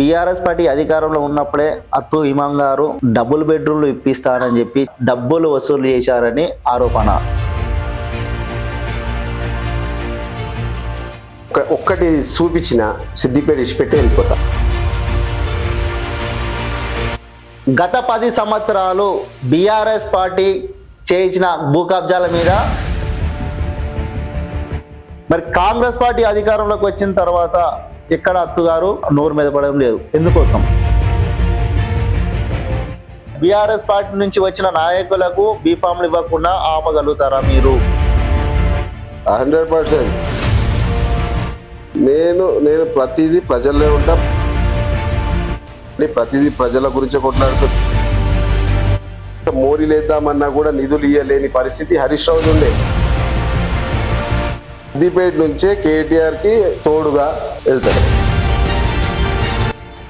BRS party అధికారంలో ఉన్నప్పుడే అత్తు ఇమాం గారు డబుల్ బెడ్రూమ్లు ఇప్పిస్తానని చెప్పి డబ్బులు వసూలు చేశారని ఆరోపణ. ఒక- ఒక్కటి చూపించిన సిద్దిపేట ఇచ్చిపెట్టి వెళ్ళిపోతా. గత పది సంవత్సరాలు బీఆర్ఎస్ పార్టీ చేసిన భూ కబ్జాల మీద మరి కాంగ్రెస్ పార్టీ అధికారంలోకి వచ్చిన తర్వాత ఎక్కడ అత్తగారు నోరు నోరు మెదపడం లేదు. ఎందుకోసం? బీఆర్ఎస్ పార్టీ నుంచి వచ్చిన నాయకులకు బీఫామ్లు ఇవ్వకుండా ఆపగలుగుతారా మీరు? Hundred percent. నేను నేను ప్రతిదీ ప్రజల్లో ఉంటా. నేను ప్రతిదీ ప్రజల గురించి కొట్లాడుతున్నా మోరీ లేద్దామన్నా కూడా నిధులు ఇయ్యలేని పరిస్థితి. హరీష్ రావు ఉండే. సిద్దిపేట నుంచే కేటీఆర్కి తోడుగా వెళ్తాడు.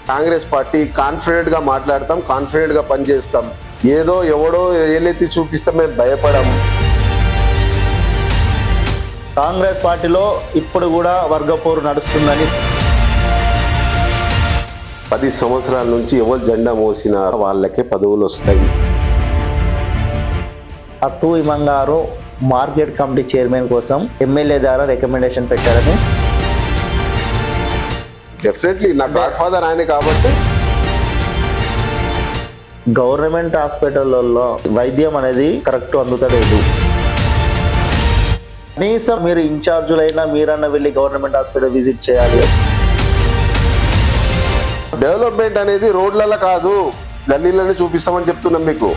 కాంగ్రెస్ పార్టీ కాన్ఫిడెంట్గా మాట్లాడతాం కాన్ఫిడెంట్గా పనిచేస్తాం. ఏదో ఎవడో ఏలెత్తి చూపిస్తాం మేము భయపడం. కాంగ్రెస్ పార్టీలో ఇప్పుడు కూడా వర్గపోరు నడుస్తుందని. పది సంవత్సరాల నుంచి ఎవరు జెండా మోసినా వాళ్ళకే పదవులు వస్తాయి. అత్తు ఇమాం గారు మార్కెట్ కమిటీ చైర్మన్ కోసం ఎమ్మెల్యే ద్వారా రికమెండేషన్ పెట్టారని డెఫినెట్లీ నా గాడ్ ఫాదర్ ఆయన కాబట్టి. గవర్నమెంట్ హాస్పిటల్లో వైద్యం అనేది కరెక్ట్ అందుతలేదు. కనీసం మీరు ఇన్ఛార్జులైనా మీరన్నా వెళ్ళి గవర్నమెంట్ హాస్పిటల్ విజిట్ చేయాలి. డెవలప్మెంట్ అనేది రోడ్లలో కాదు గల్లీలోనే చూపిస్తామని చెప్తున్నాం మీకు.